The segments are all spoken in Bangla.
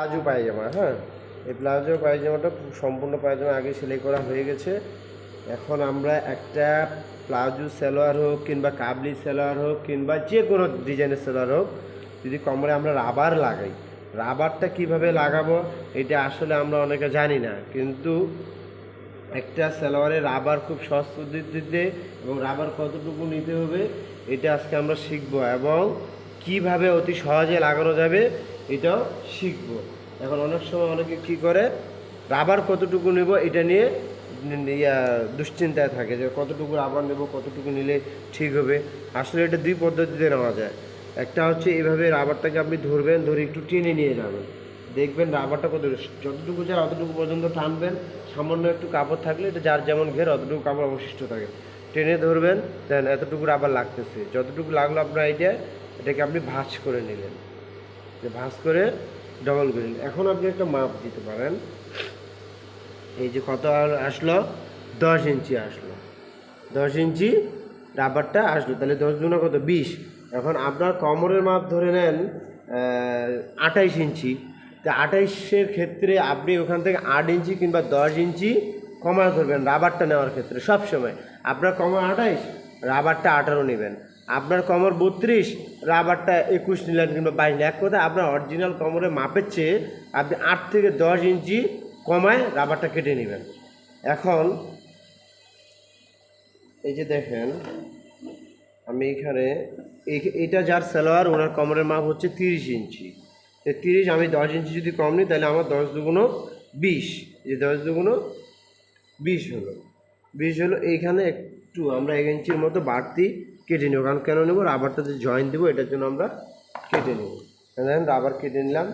প্লাজো পায়জামা হ্যাঁ? এই প্লাজো পায়জামাটা পুরো সম্পূর্ণ পায়জামা আগে সেলাই করা হয়ে গেছে। এখন আমরা একটা প্লাজো সালোয়ার হোক কিংবা কাবলি সালোয়ার হোক কিংবা যে কোনো ডিজাইনের সালোয়ার হোক, যদি কোমরে আমরা রাবার লাগাই, রাবারটা কীভাবে লাগাবো এটা আসলে আমরা অনেকে জানি না। কিন্তু একটা সালোয়ারে রাবার খুব পদ্ধতিতে এবং রাবার কতটুকু নিতে হবে, এটা আজকে আমরা শিখব এবং কীভাবে অতি সহজে লাগানো যাবে এটাও শিখব। এখন অনেক সময় অনেকে কি করে, রাবার কতটুকু নেব এটা নিয়ে ইয়া দুশ্চিন্তায় থাকে যে কতটুকু রাবার নেব, কতটুকু নিলে ঠিক হবে। আসলে এটা দুই পদ্ধতিতে নেওয়া যায়। একটা হচ্ছে এইভাবে রাবারটাকে আপনি ধরবেন, ধরে একটু টেনে নিয়ে যাবেন। দেখবেন রাবারটা কত যতটুকু যায় অতটুকু পর্যন্ত টানবেন। সামান্য একটু কাপড় থাকলে এটা যার যেমন ঘের অতটুকু কাপড় অবশিষ্ট থাকে। টেনে ধরবেন, দেন এতটুকু রাবার লাগতেছে। যতটুকু লাগল আপনার আইডিয়া এটাকে আপনি ভাঁজ করে নিলেন। যে ভাঁজ করে ডবল করে নিলেন এখন আপনি একটা মাপ দিতে পারেন। এই যে কত আসলো? দশ ইঞ্চি আসলো। দশ ইঞ্চি রাবারটা আসলো। তাহলে দশ দুনা কত? বিশ। এখন আপনার কোমরের মাপ ধরে নেন আঠাইশ ইঞ্চি। তা আঠাইশের ক্ষেত্রে আপনি ওখান থেকে আট ইঞ্চি কিংবা দশ ইঞ্চি কমা ধরবেন রাবারটা নেওয়ার ক্ষেত্রে সব সময় আপনার কমর আঠাইশ রাবারটা আঠারো নেবেন। আপনার কমর বত্রিশ, রাবারটা একুশ নিলেন কিংবা বাইশ। এক কথা, আপনার অরিজিনাল কমরের মাপের চেয়ে আপনি আট থেকে দশ ইঞ্চি কমায় রাবারটা কেটে নেবেন। এখন এই যে দেখেন, আমি এখানে এইটা যার সালোয়ার, ওনার কমরের মাপ হচ্ছে তিরিশ ইঞ্চি। তো তিরিশ, আমি দশ ইঞ্চি যদি কম নিই, তাহলে আমার দশ দুগুণো বিশ। এই যে দশ দুগুণো বিশ হলো। বিশ হলো, এইখানে একটু আমরা এক ইঞ্চির মতো বাড়তি কেটে নেব। কারণ কেন নেব? রাবারটাতে জয়েন দেবো, এটার জন্য আমরা কেটে নেব। দেখেন, রাবার কেটে নিলাম।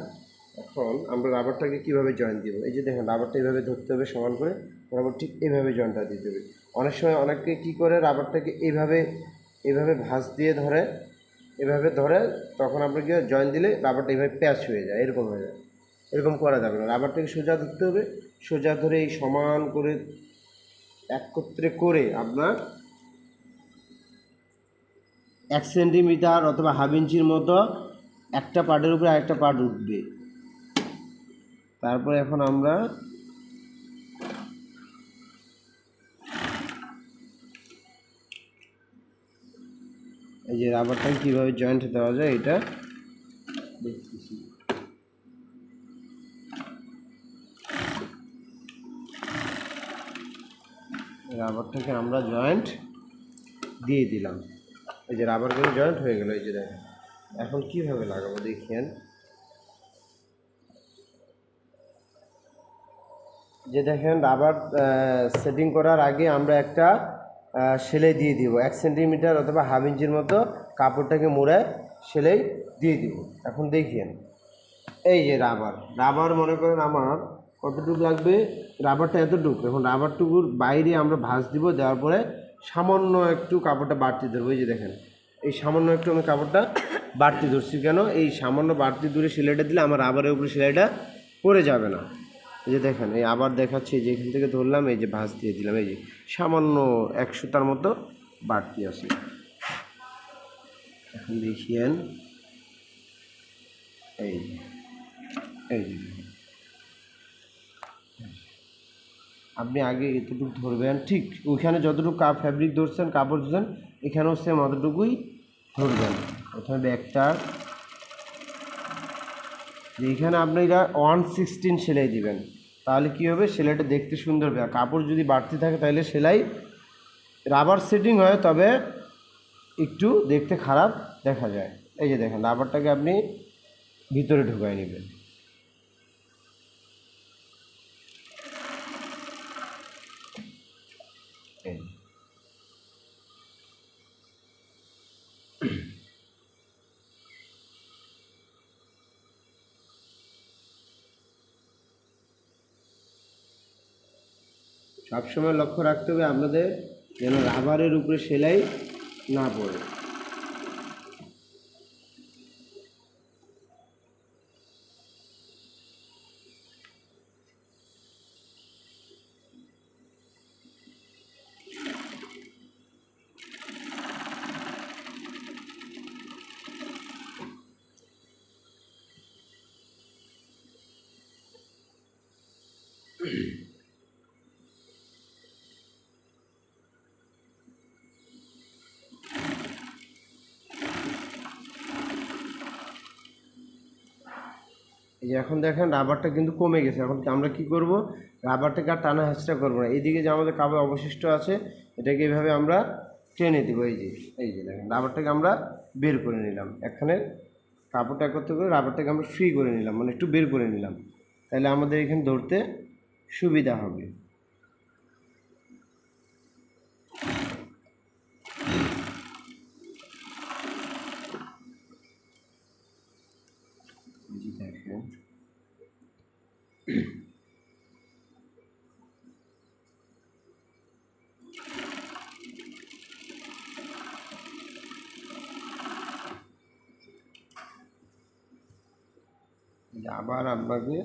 এখন আমরা রাবারটাকে কীভাবে জয়েন দিব? এই যে দেখেন, রাবারটা এইভাবে ধরতে হবে সমান করে। রাবার ঠিক এইভাবে জয়েনটা দিতে হবে। অনেক সময় অনেকে কী করে, রাবারটাকে এইভাবে এইভাবে ভাঁজ দিয়ে ধরে, এভাবে ধরে, তখন আমরা কি জয়েন দিলে রাবারটা এইভাবে প্যাচ হয়ে যায়, এরকম হয়ে যায়। এরকম করা যাবে না। রাবারটাকে সোজা ধরতে হবে। সোজা ধরে এই সমান করে একত্রে করে আপনার এক সেন্টিমিটার অথবা হাফ ইঞ্চির মতো একটা পার্টের উপরে আরেকটা পার্ট উঠবে। তারপরে এখন আমরা এই যে রাবারটাকে কীভাবে জয়েন্ট দেওয়া যায় এটা দেখতেছি। রাবারটাকে আমরা জয়েন্ট দিয়ে দিলাম। এই যে রাবারগুলো জয়েন্ট হয়ে গেল, এই যে দেখেন। এখন কীভাবে লাগাবো দেখিয়েন যে দেখেন রাবার সেটিং করার আগে আমরা একটা সেলাই দিয়ে দিব। এক সেন্টিমিটার অথবা হাফ ইঞ্চির মতো কাপড়টাকে মুড়ে সেলাই দিয়ে দিব। এখন দেখিয়েন এই যে রাবার রাবার মনে করেন আমার কতটুকু লাগবে? রাবারটা এতটুকু। এখন রাবারটুকুর বাইরে আমরা ভাঁজ দিব, দেওয়ার পরে সামান্য একটু কাপড়টা বাড়তি ধরবো। এই যে দেখেন, এই সামান্য একটু আমি কাপড়টা বাড়তি ধরছি কেন? এই সামান্য বাড়তি দূরে সেলাইটা দিলে আমার রাবারের উপরে সেলাইটা পড়ে যাবে না। এই যে দেখেন, এই আবার দেখাচ্ছি যে এখান থেকে ধরলাম, এই যে ভাঁজ দিয়ে দিলাম। এই যে সামান্য এক সুতার মতো বাড়তি আছে। এখন দেখিয়েন। এই এই যে দেখুন। আপনি আগে এতটুকু ধরবেন, ঠিক ওইখানে যতটুকু কাপ ফ্যাব্রিক ধরছেন, কাপড় ধরছেন, এখানেও সেম অতটুকুই ধরবেন। প্রথমে ব্যাগটা। এইখানে আপনি এটা ওয়ান সিক্সটিন সেলাই দিবেন। তাহলে কী হবে? সেলাইটা দেখতে সুন্দর হবে। কাপড় যদি বাড়তি থাকে, তাহলে সেলাই রাবার সেটিং হয়, তবে একটু দেখতে খারাপ দেখা যায়। এই যে দেখেন রাবারটাকে আপনি ভিতরে ঢুকাই নেবেন। সবসময় লক্ষ্য রাখতে হবে আপনাদের যেন রাবারের উপরে সেলাই না পড়ে। এই যে এখন দেখেন রাবারটা কিন্তু কমে গেছে। এখন আমরা কি করব? রাবারটাকে আর টানা হাঁচটা করব না। এইদিকে যে আমাদের কাপড় অবশিষ্ট আছে, এটাকে এভাবে আমরা টেনে দেবো। এই যে এই যে দেখেন রাবারটাকে আমরা বের করে নিলাম। এখানে কাপড়টা একত্র করে রাবারটাকে আমরা ফ্রি করে নিলাম মানে একটু বের করে নিলাম। তাহলে আমাদের এখানে ধরতে সুবিধা হবে। আবার আপনাকে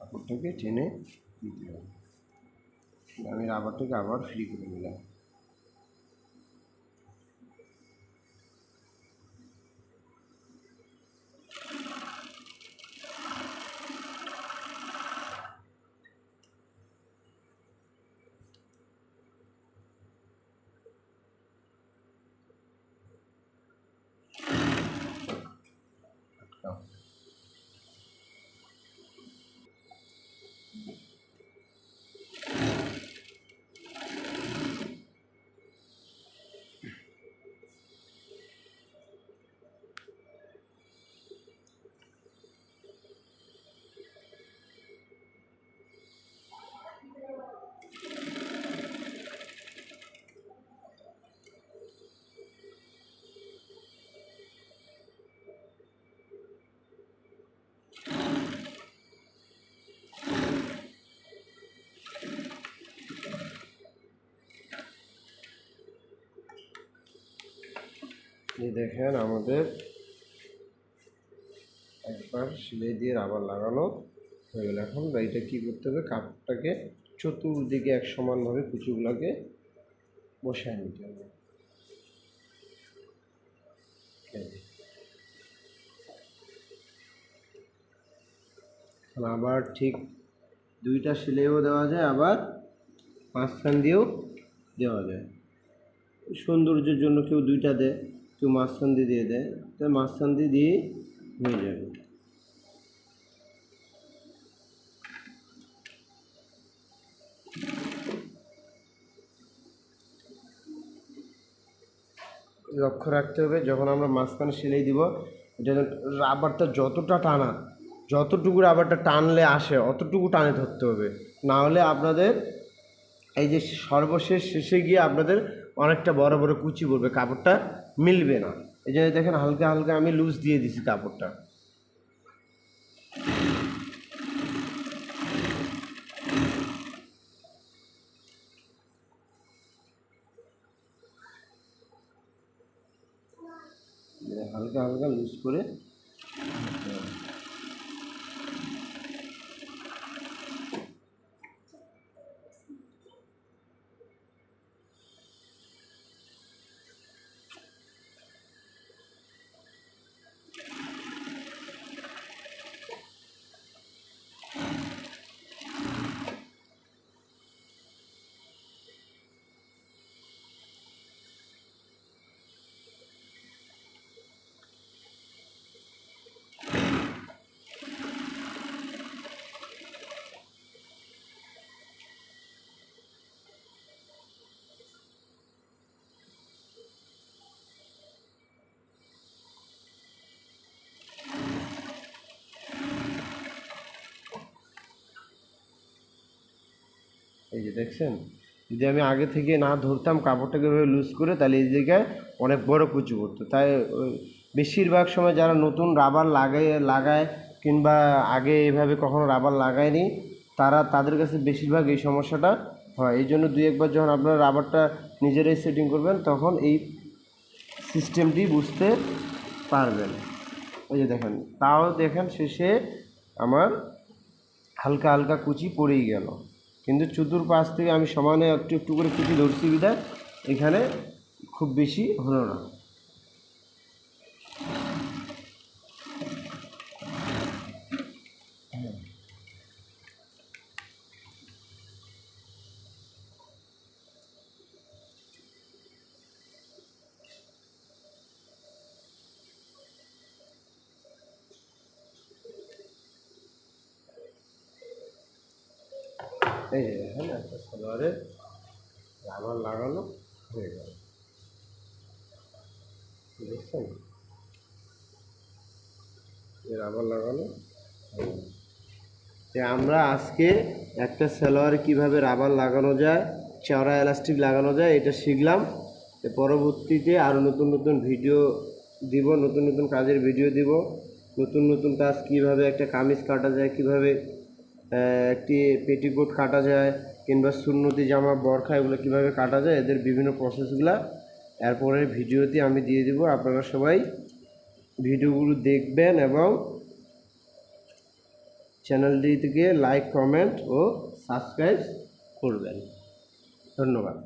কাপড়টাকে টেনে দিতে হবে। আমি রাবারটাকে আবার ফ্রি করে নিলাম এই দেখেন আমাদের একবার সেলাই দিয়ে রাবার লাগানো হয়ে গেল। এখন এইটা কী করতে হবে? কাপড়টাকে চতুর্দিকে এক সমানভাবে কুচুগুলোকে বসায় নিতে হবে। আবার ঠিক দুইটা সেলাইও দেওয়া যায়, আবার মাঝখান দিয়েও দেওয়া যায়। সৌন্দর্যের জন্য কেউ দুইটা দেয়। কেউ মাঝখান দিয়ে দিয়ে দেয় তো মাঝখান দিয়ে হয়ে যাবে। লক্ষ্য রাখতে হবে, যখন আমরা মাঝখানে সেলাই দিব, এটা রাবারটা যতটা টানা, যতটুকু রাবারটা টানলে আসে, অতটুকু টানে ধরতে হবে। না হলে আপনাদের এই যে সর্বশেষ শেষে গিয়ে আপনাদের অনেকটা বড় বড় কুচি পড়বে, কাপড়টা মিলবে না। এই জন্য দেখেন, হালকা হালকা আমি লুজ দিয়ে দিছি কাপড়টা। হালকা হালকা লুজ করে এই যে দেখছেন? যদি আমি আগে থেকে না ধরতাম, কাপড়টাকে এভাবে লুজ করে, তাহলে এই জায়গায় অনেক বড় কুচি পড়তো। তাই বেশিরভাগ সময় যারা নতুন রাবার লাগায় লাগায় কিংবা আগে এভাবে কখনো রাবার লাগায়নি, তারা তাদের কাছে বেশিরভাগ এই সমস্যাটা হয়। এই জন্য দুই একবার যখন আপনারা রাবারটা নিজেরাই সেটিং করবেন, তখন এই সিস্টেমটি বুঝতে পারবেন। ওই যে দেখেন, তাও দেখেন শেষে আমার হালকা হালকা কুচি পড়েই গেল। কিন্তু চতুর পাশ থেকে আমি সমানে একটু একটু করে কিছু ধরছি বিদায় এখানে খুব বেশি হলো না। এই যে দেখেন একটা সালোয়ারে রাবার লাগানো হয়ে গেল। দেখছেন? রাবার লাগানো হয়ে যে আমরা আজকে একটা সালোয়ারে কীভাবে রাবার লাগানো যায়, চওড়া এলাস্টিক লাগানো যায়, এটা শিখলাম। পরবর্তীতে আরও নতুন নতুন ভিডিও দিব, নতুন নতুন কাজের ভিডিও দিব। নতুন নতুন কাজ কীভাবে একটা কামিজ কাটা যায়, কীভাবে একটি পেটিকোট কাটা যায় কিংবা সুন্নতি জামা, বরখা, এগুলো কীভাবে কাটা যায় এদের বিভিন্ন প্রসেসগুলো এরপরের ভিডিওতে আমি দিয়ে দিব। আপনারা সবাই ভিডিওগুলো দেখবেন এবং চ্যানেলটি থেকে লাইক কমেন্ট ও সাবস্ক্রাইব করবেন। ধন্যবাদ।